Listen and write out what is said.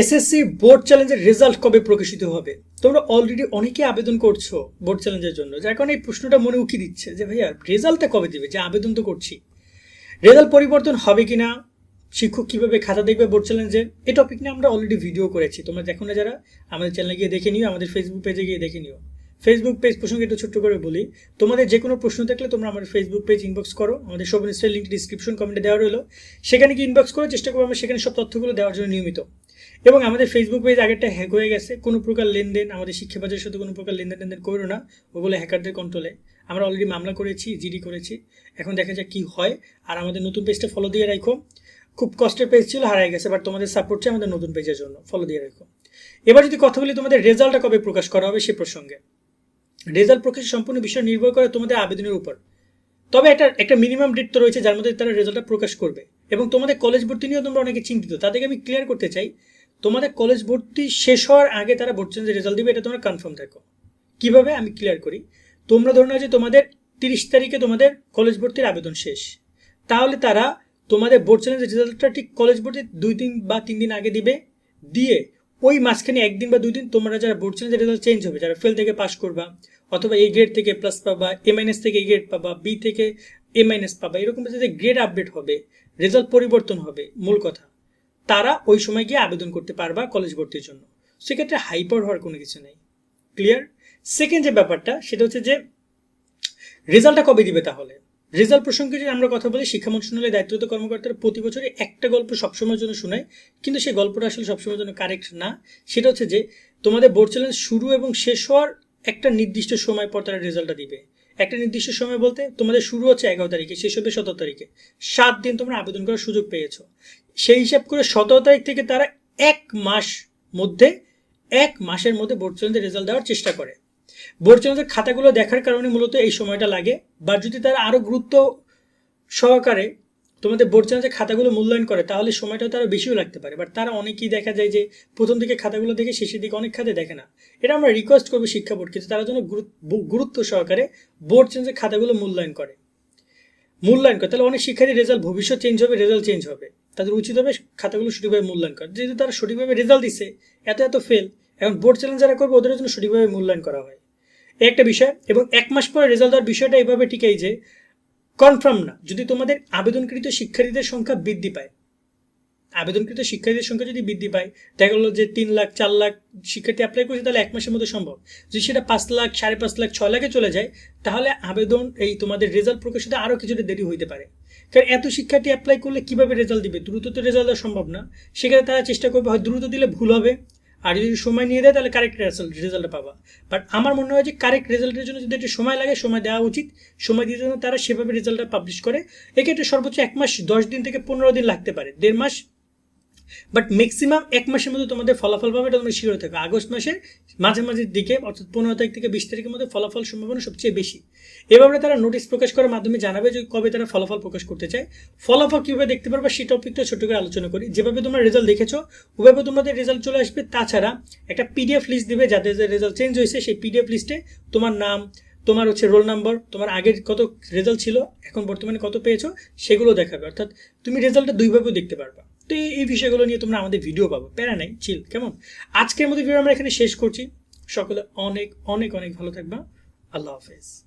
SSC board চ্যালেঞ্জের result কবে প্রকাশিত হবে? তোমরা অলরেডি অনেকে আবেদন করছ বোর্ড চ্যালেঞ্জের জন্য, যার কারণে এই প্রশ্নটা মনে উকি দিচ্ছে যে, ভাইয়া রেজাল্টটা কবে দিবে? যে আবেদন তো করছি। রেজাল্ট পরিবর্তন হবে কিনা, শিক্ষক কীভাবে খাতা দেখবে বোর্ড চ্যালেঞ্জে এই টপিক নিয়ে আমরা অলরেডি ভিডিও করেছি। তোমরা দেখো না যারা, আমাদের চ্যানেলে গিয়ে দেখে নিও, আমাদের ফেসবুক পেজে গিয়ে দেখে নিও। ফেসবুক পেজ প্রসঙ্গে একটু ছোট্ট করে বলি, তোমাদের যে কোনো প্রশ্ন থাকলে তোমরা আমাদের ফেসবুক পেজ ইনবক্স করো, আমাদের সব ইনস্টার লিঙ্ক ডিসক্রিপশন কমেন্টে দেওয়া রইল। সেখানে গিয়ে ইনবক্স করো চেষ্টা করব, আমরা সেখানে সব তথ্যগুলো দেওয়ার জন্য নিয়মিত। এবং আমাদের ফেসবুক পেজ আগেরটা হ্যাক হয়ে গেছে। কোনো প্রকার লেনদেন, আমাদের শিক্ষা বাজারের সাথে কোনো প্রকার লেনদেন টেনদেন করো না। ওগুলো হ্যাকারদের কন্ট্রোলে আমরা অলরেডি মামলা করেছি জিডি করেছি। এখন দেখা যাক কি হয়। আর আমাদের নতুন পেজটা ফলো দিয়ে রাখো। খুব কষ্টের পেজ ছিল হারাই গেছে বাট তোমাদের সাপোর্ট চাই আমাদের নতুন পেজের জন্য। ফলো দিয়ে রাখো। এবার যদি কথা বলি তোমাদের রেজাল্টটা কবে প্রকাশ করা হবে সে প্রসঙ্গে। রেজাল্ট প্রকাশের সম্পূর্ণ বিষয় নির্ভর করে তোমাদের আবেদনের উপর। তবে একটা একটা মিনিমাম ডেট তো রয়েছে যার মধ্যে তারা রেজাল্টটা প্রকাশ করবে। এবং তোমাদের কলেজ ভর্তি নিয়েও তোমরা অনেকে চিন্তিত। তাদেরকে আমি ক্লিয়ার করতে চাই তোমাদের কলেজ ভর্তি শেষ হওয়ার আগে তারা ভর্তি যে রেজাল্ট দিবে, এটা তোমরা কনফার্ম থাকো কীভাবে? আমি ক্লিয়ার করি। তোমরা ধরে নাও যে তোমাদের তিরিশ তারিখে তোমাদের কলেজ ভর্তির আবেদন শেষ। তাহলে তারা তোমাদের বোর্ড চ্যালেঞ্জের রেজাল্টটা ঠিক কলেজ ভর্তির দুই দিন বা তিন দিন আগে দিবে। দিয়ে ওই মাঝখানে একদিন বা দুই দিন তোমরা যারা বোর্ড চ্যালেঞ্জের রেজাল্ট চেঞ্জ হবে, যারা ফেল থেকে পাস করবা, অথবা এই গ্রেড থেকে প্লাস পাবা এ মাইনাস থেকে এই গ্রেড পাবা বি থেকে এ মাইনাস পাবা, এরকম যাতে গ্রেড আপডেট হবে রেজাল্ট পরিবর্তন হবে, মূল কথা। তারা ওই সময় গিয়ে আবেদন করতে পারবা কলেজ ভর্তির জন্য। সেক্ষেত্রে হাইপার হওয়ার কোনো কিছু নেই। ক্লিয়ার সেকেন্ড যে ব্যাপারটা, সেটা হচ্ছে যে রেজাল্টটা কবে দিবে তাহলে? রেজাল্ট প্রসঙ্গে যদি আমরা কথা বলি, শিক্ষা মন্ত্রণালয়ের দায়িত্বরত কর্মকর্তারা প্রতি বছরে একটা গল্প সবসময়ের জন্য শোনায়, কিন্তু সেই গল্পটা আসলে সবসময়ের জন্য কারেক্ট না। সেটা হচ্ছে যে, তোমাদের বোর্ড চ্যালেঞ্জ শুরু এবং শেষ হওয়ার একটা নির্দিষ্ট সময় পর তারা রেজাল্টটা দিবে। একটা নির্দিষ্ট সময় বলতে তোমাদের শুরু হচ্ছে এগারো তারিখে, শেষ হবে সতেরো তারিখে। সাত দিন তোমরা আবেদন করার সুযোগ পেয়েছ। সেই হিসাব করে সতেরো তারিখ থেকে তারা এক মাস মধ্যে, এক মাসের মধ্যে বোর্ড চ্যালেঞ্জের রেজাল্ট দেওয়ার চেষ্টা করে। বোর্ড চ্যালেঞ্জের খাতাগুলো দেখার কারণে মূলত এই সময়টা লাগে। বা যদি তারা আরও গুরুত্ব সহকারে তোমাদের বোর্ড চ্যালেঞ্জের খাতাগুলো মূল্যায়ন করে, তাহলে সময়টা তারা বেশিও লাগতে পারে। বাট তারা অনেকেই দেখা যায় যে প্রথম দিকে খাতাগুলো দেখে শেষের দিকে অনেক খাতে দেখে না। এটা আমরা রিকোয়েস্ট করব শিক্ষা বোর্ড, কিন্তু তারা যেন গুরুত্ব সহকারে বোর্ড চ্যালেঞ্জের খাতাগুলো মূল্যায়ন করে। মূল্যায়ন করে। তাহলে অনেক শিক্ষার্থীর রেজাল্ট ভবিষ্যৎ চেঞ্জ হবে রেজাল্ট চেঞ্জ হবে। তাদের উচিত হবে খাতাগুলো সঠিকভাবে মূল্যায়ন করা। যেহেতু তারা সঠিকভাবে রেজাল্ট দিচ্ছে এত এত ফেল এখন বোর্ড চ্যালেঞ্জ যারা করবে, ওদের জন্য সঠিকভাবে মূল্যায়ন করা হয়। একটা বিষয়, এবং এক মাস পরে রেজাল্ট দেওয়ার বিষয়টা এইভাবে টিকাই যে কনফার্ম না। যদি তোমাদের আবেদনকৃত শিক্ষার্থীদের সংখ্যা বৃদ্ধি পায় আবেদনকৃত শিক্ষার্থীদের সংখ্যা যদি বৃদ্ধি পায়, দেখা গেলো যে তিন লাখ, চার লাখ শিক্ষার্থী অ্যাপ্লাই করছে, তাহলে এক মাসের মধ্যে সম্ভব। যদি সেটা পাঁচ লাখ, সাড়ে পাঁচ লাখ, ছয় লাখে চলে যায়, তাহলে আবেদন এই তোমাদের রেজাল্ট প্রকাশিত আরও কিছুটা দেরি হইতে পারে। কারণ এত শিক্ষার্থী অ্যাপ্লাই করলে কীভাবে রেজাল্ট দিবে? দ্রুত তো রেজাল্ট দেওয়া সম্ভব না। সেখানে তারা চেষ্টা করবে, হয় দ্রুত দিলে ভুল হবে, আর যদি সময় নিয়ে দেয়, তাহলে কারেক্ট রেজাল্ট রেজাল্ট পাবা। বাট আমার মনে হয় যে কারেক্ট রেজাল্টের জন্য যদি একটু সময় লাগে, সময় দেওয়া উচিত। সময় দিয়ে জন্য তারা সেভাবে রেজাল্টটা পাবলিশ করে। এক্ষেত্রে সর্বোচ্চ এক মাস, দশ দিন থেকে পনেরো দিন লাগতে পারে। দেড় মাস বাট ম্যাক্সিমাম এক মাসের মধ্যে তোমাদের ফলাফল পাবে, এটা তোমরা শিওর থাকো। আগস্ট মাসের মাঝামাঝির দিকে, অর্থাৎ পনেরো তারিখ থেকে বিশ তারিখের মধ্যে ফলাফল সম্ভাবনা সবচেয়ে বেশি। এভাবে তারা নোটিশ প্রকাশ করার মাধ্যমে জানাবে যে কবে তারা ফলাফল প্রকাশ করতে চায়। ফলাফল কীভাবে দেখতে পারবে সেই টপিকটা ছোট করে আলোচনা করি। যেভাবে তোমরা রেজাল্ট দেখেছ, ওভাবে তোমাদের রেজাল্ট চলে আসবে। তাছাড়া একটা পিডিএফ লিস্ট দিবে যাদের যে রেজাল্ট চেঞ্জ হয়েছে, সেই পিডিএফ লিস্টে তোমার নাম, তোমার হচ্ছে রোল নাম্বার তোমার আগের কত রেজাল্ট ছিল, এখন বর্তমানে কত পেয়েছ, সেগুলো দেখাবে। অর্থাৎ তুমি রেজাল্টটা দুইভাবেও দেখতে পারবা। তো এই বিষয়গুলো নিয়ে তোমরা আমাদের ভিডিও পাবো। প্যারা নাই চিল কেমন? আজকের মতো ভিডিও আমরা এখানে শেষ করছি। সকলে অনেক অনেক অনেক ভালো থাকবা। আল্লাহ হাফেজ।